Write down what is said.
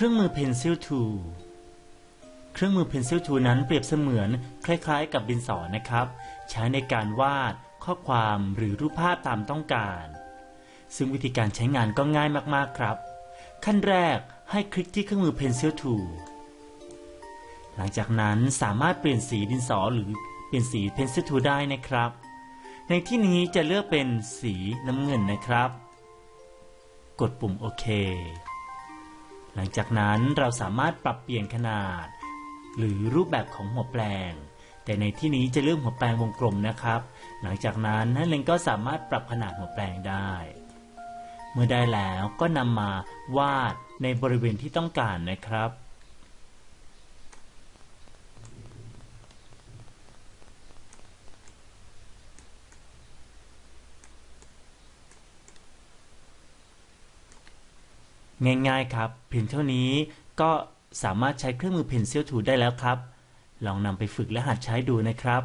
เครื่องมือ Pencil Tool เครื่องมือ Pencil Tool นั้นเปรียบเสมือนคล้ายๆ กับดินสอนะครับ ใช้ในการวาดข้อความหรือรูปภาพตามต้องการ ซึ่งวิธีการใช้งานก็ง่ายมากๆครับ ขั้นแรกให้คลิกที่เครื่องมือ Pencil Tool หลังจากนั้นสามารถเปลี่ยนสีดินสอหรือเปลี่ยนสี Pencil Tool ได้นะครับ ในที่นี้จะเลือกเป็นสีน้ำเงินนะครับ กดปุ่มโอเค หลังจากนั้นเราสามารถปรับเปลี่ยนขนาด หรือรูปแบบของหัวแปลง แต่ในที่นี้จะเลือกหัวแปลงวงกลมนะครับ หลังจากนั้นนักเรียนก็สามารถปรับขนาดหัวแปลงได้ เมื่อได้แล้วก็นำมาวาดในบริเวณที่ต้องการนะครับ ง่ายๆครับ เพียงเท่านี้ก็สามารถใช้เครื่องมือ Pencil Tool ได้แล้วครับ ลองนำไปฝึกและหัดใช้ดูนะครับ